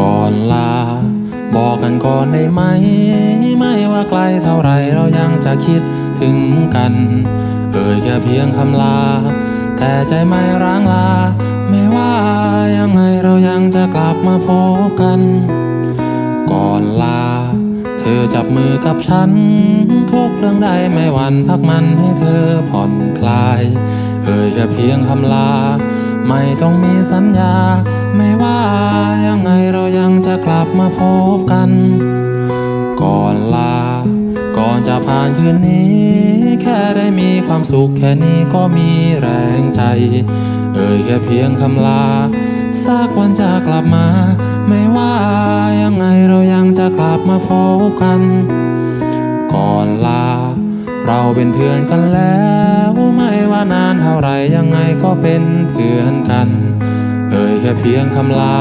ก่อนลา บอกกันก่อนได้ไหม ไม่ว่าไกลเท่าไรเรายังจะคิดถึงกัน เอ่ยแค่เพียงคำลา แต่ใจไม่ร้างลา ไม่ว่ายังไงเรายังจะกลับมาพบกัน ก่อนลา เธอจับมือกับฉัน ทุกเรื่องใดไม่หวั่นพักมันให้เธอผ่อนคลาย เอ่ยแค่เพียงคำลา ไม่ต้องมีสัญญา ไม่ว่ายังไงเรายังจะกลับมาพบกัน ก่อนลา ก่อนจะผ่านคืนนี้ แค่ได้มีความสุขแค่นี้ก็มีแรงใจ เอ่ยแค่เพียงคำลาสักวันจะกลับมา ไม่ว่ายังไงเรายังจะกลับมาพบกัน ก่อนลา เราเป็นเพื่อนกันแล้ว ไม่ว่านานเท่าไรยังไงก็เป็นเพื่อนกัน เพียงคำลา